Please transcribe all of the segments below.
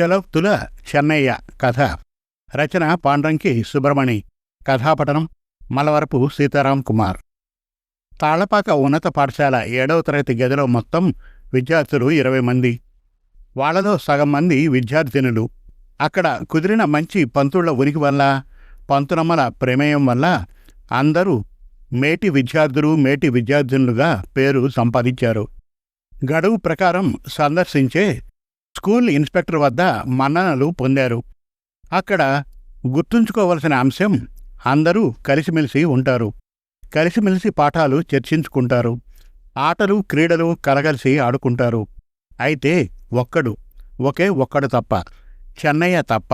చలోక్తుల చెన్నయ్య కథ. రచన పాండ్రంకి సుబ్రమణి. కథాపఠనం మలవరపు సీతారాం కుమార్. తాళపాక ఉన్నత పాఠశాల ఏడవ తరగతి గదిలో మొత్తం విద్యార్థులు ఇరవై మంది. వాళ్ళలో సగం మంది విద్యార్థినులు. అక్కడ కుదిరిన మంచి పంతుళ్ళ ఉనికి వల్ల పంతునమ్మల ప్రమేయం వల్ల అందరూ మేటి విద్యార్థులు మేటి విద్యార్థినులుగా పేరు సంపాదించారు. గడువు ప్రకారం సందర్శించే స్కూల్ ఇన్స్పెక్టర్ వద్ద మన్ననలు పొందారు. అక్కడ గుర్తుంచుకోవలసిన అంశం అందరూ కలిసిమెలిసి ఉంటారు. కలిసిమెలిసి పాఠాలు చర్చించుకుంటారు. ఆటలు క్రీడలు కలగలిసి ఆడుకుంటారు. అయితే ఒక్కడు ఒకే ఒక్కడు తప్ప చెన్నయ్య తప్ప.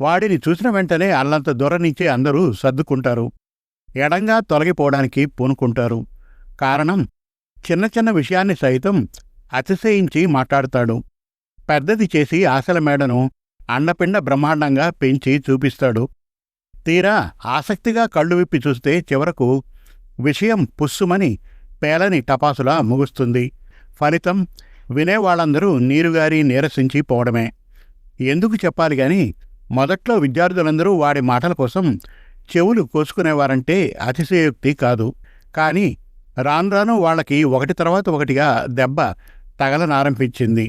వాడిని చూసిన వెంటనే అల్లంత దూరం నుంచి అందరూ సర్దుకుంటారు. ఎడంగా తొలగిపోవడానికి పూనుకుంటారు. కారణం చిన్న చిన్న విషయాన్ని సైతం అతిశయించి మాట్లాడతాడు. పెద్దది చేసి ఆశల మేడను అండపిండ బ్రహ్మాండంగా పెంచి చూపిస్తాడు. తీరా ఆసక్తిగా కళ్ళు విప్పి చూస్తే చివరకు విషయం పుస్సుమని పేలని టపాసులా ముగుస్తుంది. ఫలితం వినేవాళ్ళందరూ నీరుగారి నీరసించి పోవడమే. ఎందుకు చెప్పాలి గాని మొదట్లో విద్యార్థులందరూ వాడి మాటల కోసం చెవులు కోసుకునేవారంటే అతిశయోక్తి కాదు. కానీ రాను రాను వాళ్ళకి ఒకటి తర్వాత ఒకటిగా దెబ్బ తగలనారంభించింది.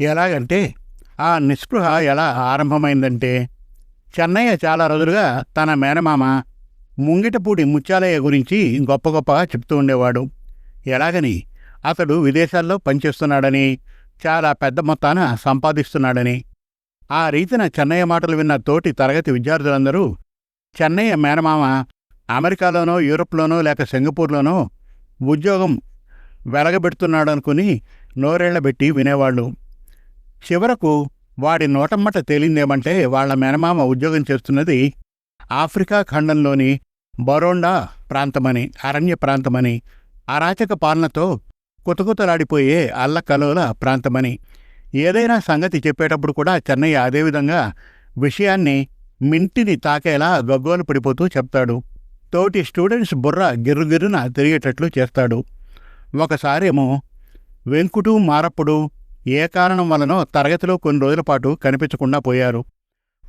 ఎలాగంటే ఆ నిస్పృహ ఎలా ఆరంభమైందంటే చెన్నయ్య చాలా రోజులుగా తన మేనమామ ముంగిటపూడి ముత్యాలయ్య గురించి గొప్ప గొప్పగా చెప్తూ ఉండేవాడు. ఎలాగని అతడు విదేశాల్లో పనిచేస్తున్నాడని చాలా పెద్ద మొత్తాన సంపాదిస్తున్నాడని. ఆ రీతిన చెన్నయ్య మాటలు విన్న తోటి తరగతి విద్యార్థులందరూ చెన్నయ్య మేనమామ అమెరికాలోనో యూరప్లోనో లేక సింగపూర్లోనో ఉద్యోగం వెలగబెడుతున్నాడనుకుని నోరేళ్ళబెట్టి వినేవాళ్ళు. చివరకు వాడి నోటమ్మట తేలిందేమంటే వాళ్ళ మేనమామ ఉద్యోగం చేస్తున్నది ఆఫ్రికా ఖండంలోని బరోండా ప్రాంతమని అరణ్య ప్రాంతమని అరాచక పాలనతో కుతకుతలాడిపోయే అల్లకలోల ప్రాంతమని. ఏదైనా సంగతి చెప్పేటప్పుడు కూడా చెన్నయ్య అదేవిధంగా విషయాన్ని మింటిని తాకేలా గగ్గోలు పడిపోతూ చెప్తాడు. తోటి స్టూడెంట్స్ బుర్ర గిర్రుగిర్రున తిరిగేటట్లు చేస్తాడు. ఒకసారేమో వెంకుటు మారప్పుడు ఏ కారణం వలనో తరగతిలో కొన్ని రోజుల పాటు కనిపించకుండా పోయారు.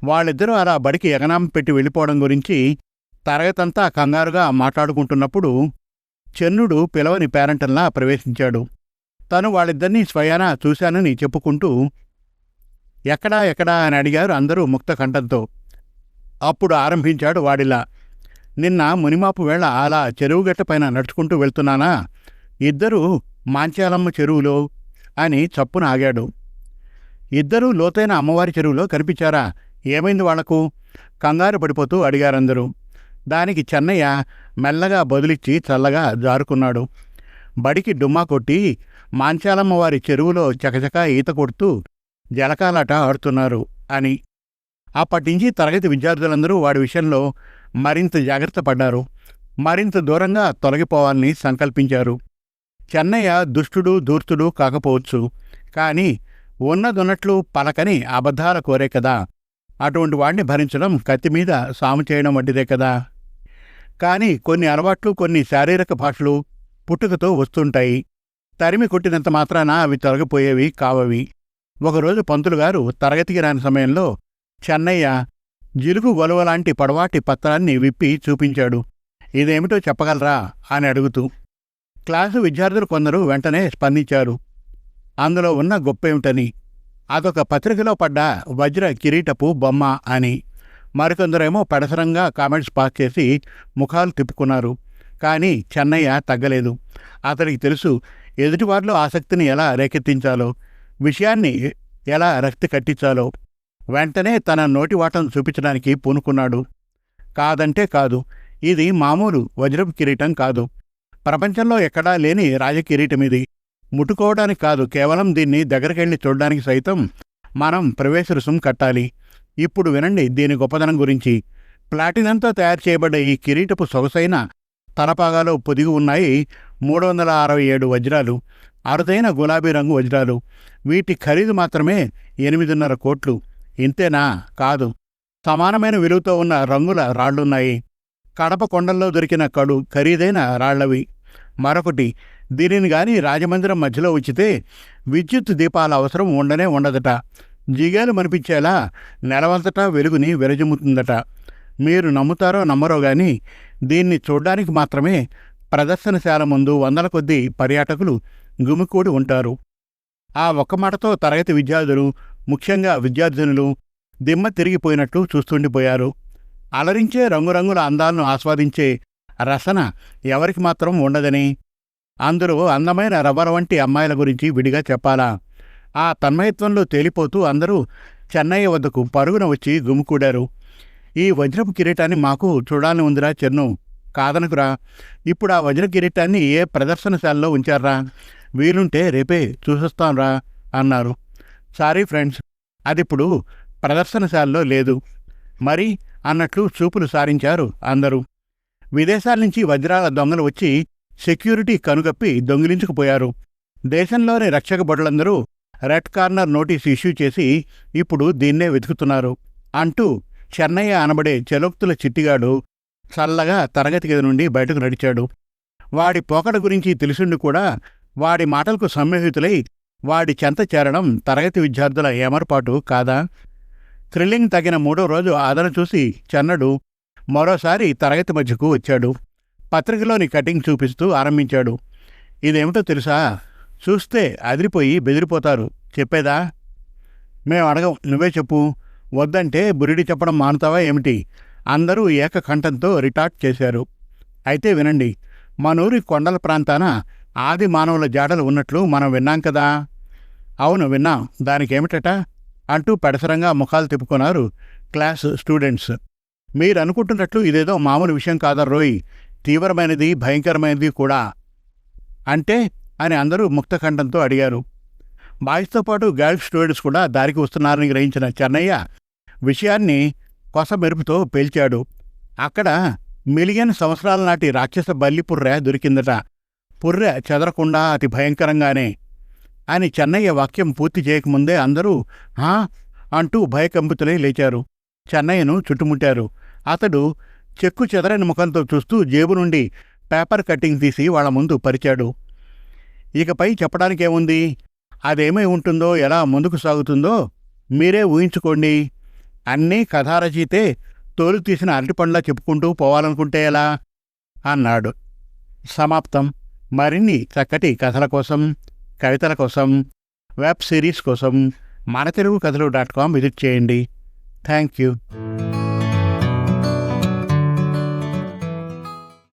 వాళ్ళిద్దరూ అలా బడికి ఎగనాం పెట్టి వెళ్ళిపోవడం గురించి తరగతంతా కంగారుగా మాట్లాడుకుంటున్నప్పుడు చెన్నుడు పిలవని పేరంటంలా ప్రవేశించాడు. తను వాళ్ళిద్దరినీ స్వయానా చూశానని చెప్పుకుంటూ ఎక్కడా ఎక్కడా? అని అడిగారు అందరూ ముక్త కంఠంతో. అప్పుడు ఆరంభించాడు వాడిలా నిన్న మునిమాపు వేళ అలా చెరువుగట్ట పైన నడుచుకుంటూ వెళ్తున్నానా? ఇద్దరూ మాంచాలమ్మ చెరువులో అని చప్పున ఆగాడు. ఇద్దరూ లోతైన అమ్మవారి చెరువులో కనిపించారా? ఏమైంది వాళ్ళకు? కంగారు పడిపోతూ అడిగారందరూ. దానికి చెన్నయ్య మెల్లగా బదులిచ్చి చల్లగా జారుకున్నాడు. బడికి డుమ్మా కొట్టి మాంచాలమ్మవారి చెరువులో చకచకా ఈత కొడుతూ జలకాలాట ఆడుతున్నారు అని. అప్పటించి తరగతి విద్యార్థులందరూ వాడి విషయంలో మరింత జాగ్రత్త పడ్డారు. మరింత దూరంగా తొలగిపోవాలని సంకల్పించారు. చెన్నయ్య దుష్టుడు ధూర్తుడు కాకపోవచ్చు. కానీ ఉన్నదొన్నట్లు పలకని అబద్ధాల కోరే కదా. అటువంటి వాణ్ణి భరించడం కత్తి మీద సాము చేయడం వంటిదే కదా. కానీ కొన్ని అలవాట్లు కొన్ని శారీరక భాషలు పుట్టుకతో వస్తుంటాయి. తరిమి కొట్టినంత మాత్రాన అవి తొలగిపోయేవి కావవి. ఒకరోజు పంతులు గారు తరగతికి రాని సమయంలో చెన్నయ్య జిలుగు వలువలాంటి పొడవాటి పత్రాన్ని విప్పి చూపించాడు. ఇదేమిటో చెప్పగలరా? అని అడుగుతూ క్లాసు విద్యార్థులు కొందరు వెంటనే స్పందించారు. అందులో ఉన్న గొప్పేమిటని అదొక పత్రికలో పడ్డ వజ్ర కిరీటపు బొమ్మ అని మరికొందరేమో పెడసరంగా కామెంట్స్ పాస్ చేసి ముఖాలు తిప్పుకున్నారు. కానీ చెన్నయ్య తగ్గలేదు. అతనికి తెలుసు ఎదుటివారిలో ఆసక్తిని ఎలా రేకెత్తించాలో విషయాన్ని ఎలా రక్తి కట్టించాలో. వెంటనే తన నోటి వాటం చూపించడానికి పూనుకున్నాడు. కాదంటే కాదు ఇది మామూలు వజ్రపు కిరీటం కాదు. ప్రపంచంలో ఎక్కడా లేని రాజకిరీటం ఇది ముట్టుకోవడానికి కాదు కేవలం దీన్ని దగ్గరికెళ్ళి చూడడానికి సైతం మనం ప్రవేశ రుసుం కట్టాలి. ఇప్పుడు వినండి దీని గొప్పదనం గురించి. ప్లాటినంతో తయారు చేయబడ్డ ఈ కిరీటపు సొగసైన తలపాగాలో పొదిగి ఉన్నాయి మూడు వందల అరవై ఏడు వజ్రాలు. అరుదైన గులాబీ రంగు వజ్రాలు. వీటి ఖరీదు మాత్రమే ఎనిమిదిన్నర కోట్లు. ఇంతేనా? కాదు. సమానమైన విలువతో ఉన్న రంగుల రాళ్ళున్నాయి కడప కొండల్లో దొరికిన కడు ఖరీదైన రాళ్ళవి మరొకటి దీనిని కానీ రాజమందిరం మధ్యలో ఉంచితే విద్యుత్ దీపాల అవసరం ఉండనే ఉండదట. జిగాలు మనిపించేలా నెలవంతటా వెలుగుని విరజిమ్ముతుందట మీరు నమ్ముతారో నమ్మరో గాని దీన్ని చూడ్డానికి మాత్రమే ప్రదర్శనశాల ముందు వందల కొద్దీ పర్యాటకులు గుమికూడి ఉంటారు. ఆ ఒక్క మాటతో తరగతి విద్యార్థులు ముఖ్యంగా విద్యార్థినులు దిమ్మ తిరిగిపోయినట్టు చూస్తుండిపోయారు. అలరించే రంగురంగుల అందాలను ఆస్వాదించే రసన ఎవరికి మాత్రం ఉండదని. అందులో అందమైన రబ్బర్ వంటి అమ్మాయిల గురించి విడిగా చెప్పాలా. ఆ తన్మయత్వంలో తేలిపోతూ అందరూ చెన్నయ్య వద్దకు పరుగున వచ్చి గుమికూడారు ఈ వజ్రపు కిరీటాన్ని మాకు చూడాలని ఉందిరా చెన్ను కాదనకురా. ఇప్పుడు ఆ వజ్ర కిరీటాన్ని ఏ ప్రదర్శనశాలలో ఉంచారా? వీలుంటే రేపే చూసొస్తాంరా అన్నారు. సారీ ఫ్రెండ్స్ అదిప్పుడు ప్రదర్శనశాలలో లేదు. మరి అన్నట్లు చూపులు సారించారు అందరూ. విదేశాల నుంచి వజ్రాల దొంగలు వచ్చి సెక్యూరిటీ కనుగప్పి దొంగిలించుకుపోయారు. దేశంలోని రక్షక భటులందరూ రెడ్ కార్నర్ నోటీస్ ఇష్యూ చేసి ఇప్పుడు దీన్నే వెతుకుతున్నారు. అంటూ చెన్నయ్య అనబడే చెలోక్తుల చిట్టిగాడు చల్లగా తరగతి గది నుండి బయటకు నడిచాడు. వాడి పోకడ గురించి తెలిసిండు కూడా వాడి మాటలకు సమ్మోహితులై వాడి చెంత చేరడం తరగతి విద్యార్థుల ఏమరపాటు కాదా? థ్రిల్లింగ్ తగిన మూడో రోజు ఆదరణ చూసి చెన్నడు మరోసారి తరగతి మధ్యకు వచ్చాడు. పత్రికలోని కటింగ్ చూపిస్తూ ఆరంభించాడు. ఇదేమిటో తెలుసా? చూస్తే అదిరిపోయి బెదిరిపోతారు. చెప్పేదా? మేము అడగం. నువ్వే చెప్పు. వద్దంటే బురిడి చెప్పడం మానుతావా ఏమిటి? అందరూ ఏకకంఠంతో రిటార్ట్ చేశారు. అయితే వినండి. మనూరి కొండల ప్రాంతాన ఆది మానవుల జాడలు ఉన్నట్లు మనం విన్నాం కదా? అవును విన్నాం. దానికేమిటట? అంటూ పెడసరంగా ముఖాలు తిప్పుకున్నారు క్లాస్ స్టూడెంట్స్. మీరు అనుకుంటున్నట్లు ఇదేదో మామూలు విషయం కాదా రోయ్? తీవ్రమైనది భయంకరమైనది కూడా. అంటే? అని అందరూ ముక్తఖండంతో అడిగారు. బాయ్స్తో పాటు గర్ల్స్ స్టూడెంట్స్ కూడా దారికి వస్తున్నారని గ్రహించిన చెన్నయ్య విషయాన్ని కొస మెరుపుతో పేల్చాడు. అక్కడ మిలియన్ సంవత్సరాల నాటి రాక్షస బల్లి పుర్రె దొరికిందట. పుర్రె చెదరకుండా అతి భయంకరంగానే. అని చెన్నయ్య వాక్యం పూర్తి చేయకముందే అందరూ హా? అంటూ భయకంపితులై లేచారు. చెన్నయ్యను చుట్టుముట్టారు. అతడు చెక్కు చెదరని ముఖంతో చూస్తూ జేబు నుండి పేపర్ కట్టింగ్ తీసి వాళ్ళ ముందు పరిచాడు. ఇకపై చెప్పడానికేముంది? అదేమై ఉంటుందో ఎలా ముందుకు సాగుతుందో మీరే ఊహించుకోండి. అన్నీ కథారచయితే తోలు తీసిన అరటిపండ్లా చెప్పుకుంటూ పోవాలనుకుంటే ఎలా? అన్నాడు. సమాప్తం. మరిన్ని చక్కటి కథల కోసం కవితల కోసం వెబ్ సిరీస్ కోసం మన తెలుగు కథలు డాట్ కామ్ విజిట్ చేయండి. Thank you.